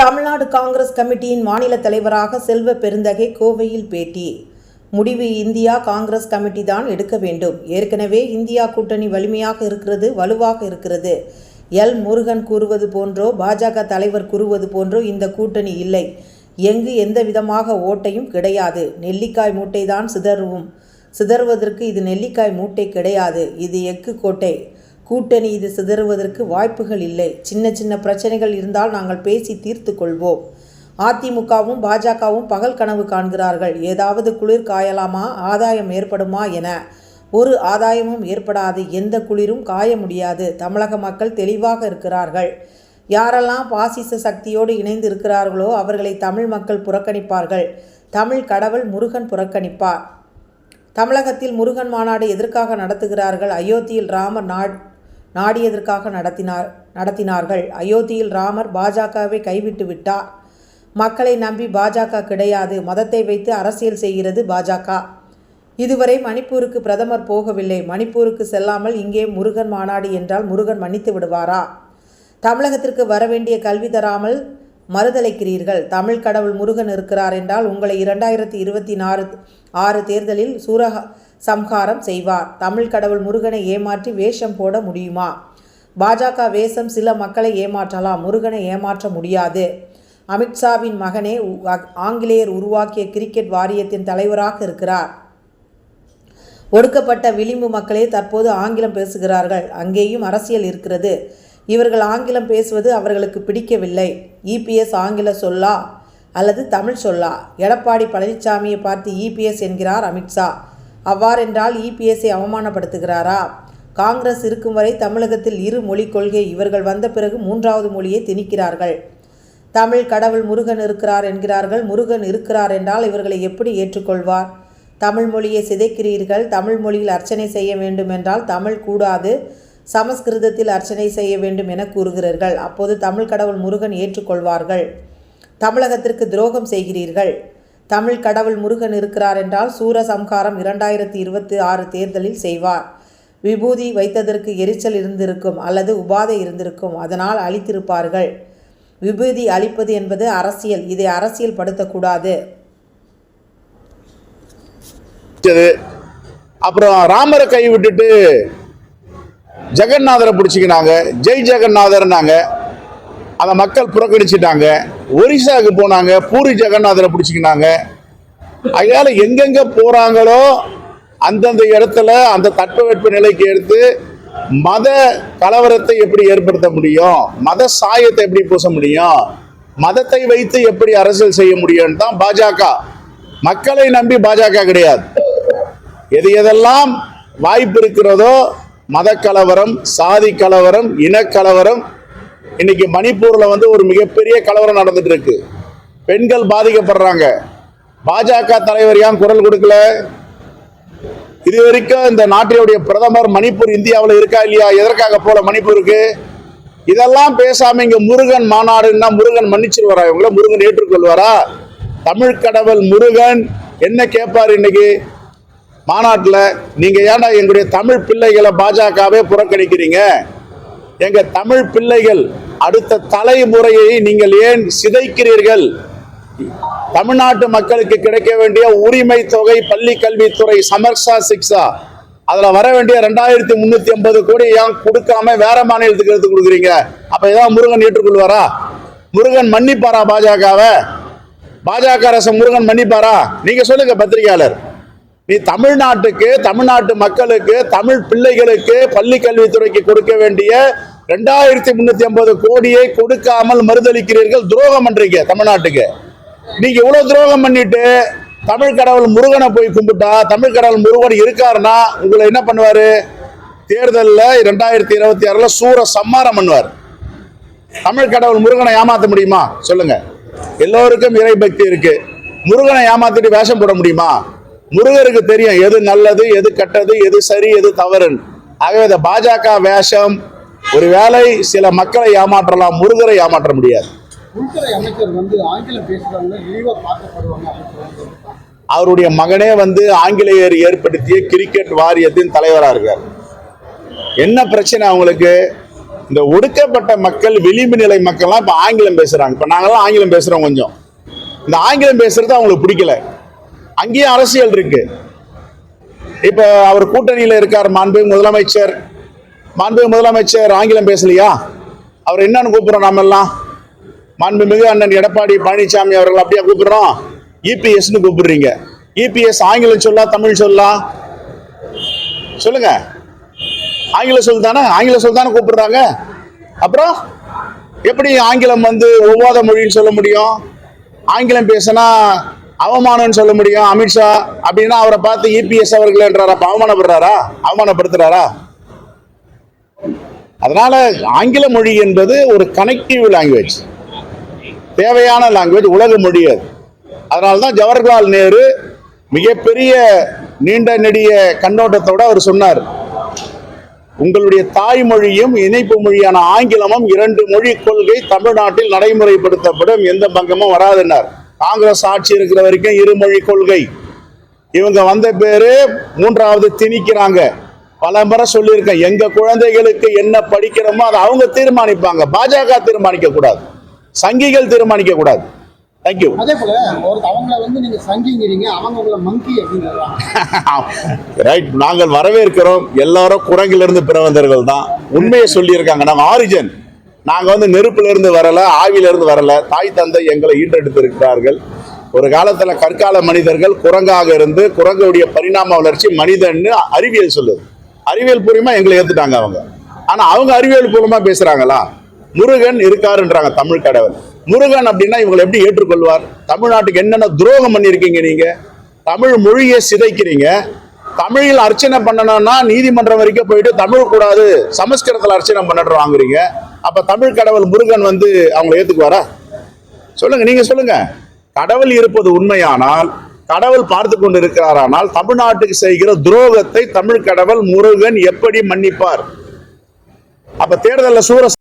தமிழ்நாடு காங்கிரஸ் கமிட்டியின் மாநில தலைவராக செல்வ பெருந்தகை கோவையில் பேட்டி. முடிவு இந்தியா காங்கிரஸ் கமிட்டி தான் எடுக்க வேண்டும். ஏற்கனவே இந்தியா கூட்டணி வலிமையாக இருக்கிறது வலுவாக இருக்கிறது. எல். முருகன் கூறுவது போன்றோ பாஜக தலைவர் கூறுவது போன்றோ இந்த கூட்டணி இல்லை. எங்கு எந்த விதமாக ஓட்டையும் கிடையாது. நெல்லிக்காய் மூட்டை தான் சிதறுவும் சிதறுவதற்கு இது நெல்லிக்காய் மூட்டை கிடையாது. இது எக்கு கோட்டை. கூட்டணி இது சிதறுவதற்கு வாய்ப்புகள் இல்லை. சின்ன சின்ன பிரச்சனைகள் இருந்தால் நாங்கள் பேசி தீர்த்து கொள்வோம். அதிமுகவும் பாஜகவும் பகல் கனவு காண்கிறார்கள். ஏதாவது குளிர் காயலாமா? ஆதாயம் ஏற்படுமா என. ஒரு ஆதாயமும் ஏற்படாது. எந்த குளிரும் காய முடியாது. தமிழக மக்கள் தெளிவாக இருக்கிறார்கள். யாரெல்லாம் பாசிச சக்தியோடு இணைந்து இருக்கிறார்களோ அவர்களை தமிழ் மக்கள் புறக்கணிப்பார்கள். தமிழ் கடவுள் முருகன் புறக்கணிப்பார். தமிழகத்தில் முருகன் மாநாடு எதற்காக நடத்துகிறார்கள்? அயோத்தியில் ராமர் நாட் நாடியதற்காக நடத்தினார் நடத்தினார்கள்? அயோத்தியில் ராமர் பாஜகவை கைவிட்டு விட்டார். மக்களை நம்பி பாஜக கிடையாது. மதத்தை வைத்து அரசியல் செய்கிறது பாஜக. இதுவரை மணிப்பூருக்கு பிரதமர் போகவில்லை. மணிப்பூருக்கு செல்லாமல் இங்கே முருகன் மாநாடு என்றால் முருகன் மன்னித்து விடுவாரா? தமிழகத்திற்கு வரவேண்டிய கல்வி தராமல் மறுதளிக்கிறீர்கள் தமிழ் கடவுள் முருகன் இருக்கிறார் என்றால் உங்களை இரண்டாயிரத்தி இருபத்தி நாறு ஆறு தேர்தலில் சூரக சம்ஹாரம் செய்வார். தமிழ் கடவுள் முருகனை ஏமாற்றி வேஷம் போட முடியுமா? பாஜக வேஷம் சில மக்களை ஏமாற்றலாம். முருகனை ஏமாற்ற முடியாது. அமித்ஷாவின் மகனே ஆங்கிலேயர் உருவாக்கிய கிரிக்கெட் வாரியத்தின் தலைவராக இருக்கிறார். ஒடுக்கப்பட்ட விளிம்பு மக்களே தற்போது ஆங்கிலம் பேசுகிறார்கள். அங்கேயும் அரசியல் இருக்கிறது. இவர்கள் ஆங்கிலம் பேசுவது அவர்களுக்கு பிடிக்கவில்லை. இபிஎஸ் ஆங்கில சொல்லா அல்லது தமிழ் சொல்லா? எடப்பாடி பழனிசாமியை பார்த்து இபிஎஸ் என்கிறார் அமித்ஷா அவ்வாறென்றால் இபிஎஸ்ஐ அவமானப்படுத்துகிறாரா? காங்கிரஸ் இருக்கும் வரை தமிழகத்தில் இரு மொழிக் கொள்கை இவர்கள் வந்த பிறகு மூன்றாவது மொழியை திணிக்கிறார்கள். தமிழ் கடவுள் முருகன் இருக்கிறார் என்கிறார்கள். முருகன் இருக்கிறார் என்றால் இவர்களை எப்படி ஏற்றுக்கொள்வார்? தமிழ் மொழியை சிதைக்கிறீர்கள். தமிழ் மொழியில் அர்ச்சனை செய்ய வேண்டும் என்றால் தமிழ் கூடாது. சமஸ்கிருதத்தில் அர்ச்சனை செய்ய வேண்டும் என கூறுகிறீர்கள். அப்போது தமிழ் கடவுள் முருகன் ஏற்றுக்கொள்வார்கள். தமிழகத்திற்கு துரோகம் செய்கிறீர்கள். தமிழ் கடவுள் முருகன் இருக்கிறார் என்றால் சூரசம்ஹாரம் இரண்டாயிரத்தி இருபத்தி ஆறு தேர்தலில் செய்வார். விபூதி வைத்ததற்கு எரிச்சல் இருந்திருக்கும் அல்லது உபாதை இருந்திருக்கும் அதனால் அழித்திருப்பார்கள். விபூதி அளிப்பது என்பது அரசியல் இதை அரசியல் படுத்தக்கூடாது. அப்புறம் ராமரை கை விட்டுட்டு ஜெகநாதரை பிடிச்சிக்கினாங்க. ஜெய் ஜெகநாதர்னாங்க. அதை மக்கள் புறக்கணிச்சிட்டாங்க. ஒரிசாவுக்கு போனாங்க. பூரி ஜெகநாதரை பிடிச்சிக்கினாங்க. அதனால எங்கெங்க போறாங்களோ அந்தந்த இடத்துல அந்த தட்பவெட்ப நிலைக்கு எடுத்து மத கலவரத்தை எப்படி ஏற்படுத்த முடியும்? மத சாயத்தை எப்படி பூச முடியும்? மதத்தை வைத்து எப்படி அரசியல் செய்ய முடியும் தான் பாஜக. மக்களை நம்பி பாஜக கிடையாது. எது எதெல்லாம் வாய்ப்பு இருக்கிறதோ மத கலவரம் சாதி கலவரம் இனக்கலவரம் இன்னைக்கு மணிப்பூரில் வந்து ஒரு மிகப்பெரிய கலவரம் நடந்துட்டு இருக்கு. பெண்கள் பாதிக்கப்படுறாங்க. பாஜக தலைவர் ஏன் குரல் கொடுக்கல? இது வரைக்கும் இந்த நாட்டினுடைய பிரதமர் மணிப்பூர் இந்தியாவில் இருக்கா இல்லையா? எதற்காக போல மணிப்பூருக்கு? இதெல்லாம் பேசாம இங்க முருகன் மாநாடுன்னா முருகன் மன்னிச்சிருவாரா? இவங்கள முருகன் ஏற்றுக்கொள்வாரா? தமிழ் கடவுள் முருகன் என்ன கேட்பார் இன்னைக்கு? மாநாட்டில் நீங்க ஏன்டா எங்களுடைய தமிழ் பிள்ளைகளை பாஜகவே புறக்கணிக்கிறீங்க? எங்க தமிழ் பிள்ளைகள் அடுத்த தலைமுறையை நீங்கள் ஏன் சிதைக்கிறீர்கள்? தமிழ்நாட்டு மக்களுக்கு கிடைக்க வேண்டிய உரிமை தொகை பள்ளி கல்வித்துறை சமர்சா சிக்ஸா அதுல வர வேண்டிய ரெண்டாயிரத்தி முன்னூத்தி ஐம்பது கோடி ஏன் கொடுக்காம வேற மாநிலத்துக்கு எடுத்து கொடுக்குறீங்க? அப்ப ஏதாவது முருகன் ஏற்றுக்கொள்வாரா? முருகன் மன்னிப்பாரா பாஜகவை? பாஜக அரசு முருகன் மன்னிப்பாரா? நீங்க சொல்லுங்க பத்திரிகையாளர். நீ தமிழ்நாட்டுக்கு தமிழ்நாட்டு மக்களுக்கு தமிழ் பிள்ளைகளுக்கு பள்ளி கல்வித்துறைக்கு கொடுக்க வேண்டிய ரெண்டாயிரத்தி முன்னூத்தி ஐம்பது கோடியை கொடுக்காமல் மறுதளிக்கிறீர்கள் துரோகம் பண்றீங்க தமிழ்நாட்டுக்கு. நீங்க இவ்வளவு துரோகம் பண்ணிட்டு தமிழ் கடவுள் முருகனை போய் கும்பிட்டா தமிழ் கடவுள் முருகன் இருக்காருன்னா உங்களை என்ன பண்ணுவாரு? தேர்தலில் ரெண்டாயிரத்தி இருபத்தி ஆறுல சூர சம்மாரம் பண்ணுவார். தமிழ் கடவுள் முருகனை ஏமாத்த முடியுமா? சொல்லுங்க. எல்லோருக்கும் இறை பக்தி இருக்கு. முருகனை ஏமாத்திட்டு வேஷம் போட முடியுமா? முருகருக்கு தெரியும் எது நல்லது எது கெட்டது எது சரி எது தவறுன்னு. ஆகவே இந்த பாஜக வேஷம் ஒருவேளை சில மக்களை ஏமாற்றலாம் முருகரை ஏமாற்ற முடியாது. அவருடைய மகனே வந்து ஆங்கிலேயர் ஏற்படுத்திய கிரிக்கெட் வாரியத்தின் தலைவராக இருக்கார். என்ன பிரச்சனை அவங்களுக்கு? இந்த ஒடுக்கப்பட்ட மக்கள் விளிம்பு நிலை மக்கள்லாம் இப்ப ஆங்கிலம் பேசுறாங்க. இப்ப நாங்கெல்லாம் ஆங்கிலம் பேசுறோம் கொஞ்சம். இந்த ஆங்கிலம் பேசுறது அவங்களுக்கு பிடிக்கல. அங்கேயும் அரசியல் இருக்கு. இப்ப அவர் கூட்டணியில் இருக்கார் மாண்பு முதலமைச்சர். மாண்பு முதலமைச்சர் ஆங்கிலம் பேசலையா? அவர் என்னன்னு கூப்பிடுறோம் நம்ம எல்லாம். மாண்புமிகு அண்ணன் எடப்பாடி பழனிசாமி அவர்கள் அப்படியே கூப்பிடுறோம். இபிஎஸ்னு கூப்பிடுறீங்க. இபிஎஸ் ஆங்கிலம் சொல்லா தமிழ் சொல்லா? சொல்லுங்க. ஆங்கில சொல் தானே? ஆங்கில சொல் தானே கூப்பிடுறாங்க. அப்புறம் எப்படி ஆங்கிலம் வந்து ஒவ்வாத மொழின்னு சொல்ல முடியும்? ஆங்கிலம் பேசினா அவமானம்னு சொல்ல முடியும். அமித்ஷா அப்படின்னா அவரை பார்த்து இபிஎஸ் அவர்கள் என்றாரா அவமானப்படுறாரா? அவமானப்படுத்துறாரா? அதனால ஆங்கில மொழி என்பது ஒரு கனெக்டிவ் லாங்குவேஜ் தேவையான லாங்குவேஜ் உலக மொழி அது. அதனால்தான் ஜவஹர்லால் நேரு மிகப்பெரிய நீண்ட நெடிய கண்ணோட்டத்தோட அவர் சொன்னார். உங்களுடைய தாய்மொழியும் இணைப்பு மொழியான ஆங்கிலமும் இரண்டு மொழி கொள்கை தமிழ்நாட்டில் நடைமுறைப்படுத்தப்படும். எந்த பங்கமும் வராதுன்னார். காங்கிரஸ் ஆட்சி இருக்கிற வரைக்கும் இருமொழி கொள்கை. இவங்க வந்த பேரு மூன்றாவது திணிக்கிறாங்க. பல முறை சொல்லியிருக்கேன் எங்க குழந்தைகளுக்கு என்ன படிக்கிறோமோ அதை அவங்க தீர்மானிப்பாங்க. பாஜக தீர்மானிக்க கூடாது. சங்கிகள் தீர்மானிக்க கூடாது. தேங்க்யூ அதே போல ஒரு அவங்கள வந்து நீங்க சங்கிங்கிறீங்க அவங்க உங்களை மங்கி அப்படின்னு ரைட் நாங்கள் வரவேற்கிறோம். எல்லாரும் குரங்கிலிருந்து பிறவந்தர்கள் தான் உண்மையை சொல்லியிருக்காங்க. நம்ம ஆரிஜன் நாங்கள் வந்து நெருப்புல இருந்து வரல ஆவில இருந்து வரல. தாய் தந்தை எங்களை ஈன்றெடுத்திருக்கிறார்கள். ஒரு காலத்துல கற்கால மனிதர்கள் குரங்காக இருந்து குரங்குடைய பரிணாம வளர்ச்சி மனிதன்னு அறிவியல் சொல்லுது. அறிவியல் பூர்வமா எங்களை ஏத்துட்டாங்க அவங்க. ஆனா அவங்க அறிவியல் பூர்வமா பேசுறாங்களா? முருகன் இருக்காருன்றாங்க தமிழ் கடவுள். முருகன் அப்படின்னா இவங்களை எப்படி ஏற்றுக்கொள்வார்? தமிழ்நாட்டுக்கு என்னென்ன துரோகம் பண்ணியிருக்கீங்க நீங்க? தமிழ் மொழியை சிதைக்கிறீங்க. தமிழில் அர்ச்சனை பண்ணணும்னா நீதிமன்றம் வரைக்கும் போயிட்டு தமிழ் கூடாது சமஸ்கிருதத்தில் அர்ச்சனை பண்ணிட்டு வாங்குறீங்க. அப்ப தமிழ் கடவுள் முருகன் வந்து அவங்கள ஏத்துக்குவாரா? சொல்லுங்க நீங்க சொல்லுங்க. கடவுள் இருப்பது உண்மையானால் கடவுள் பார்த்து கொண்டு இருக்கிறாரானால் தமிழ்நாட்டுக்கு செய்கிற துரோகத்தை தமிழ் கடவுள் முருகன் எப்படி மன்னிப்பார்? அப்ப தேர்தலில் சூர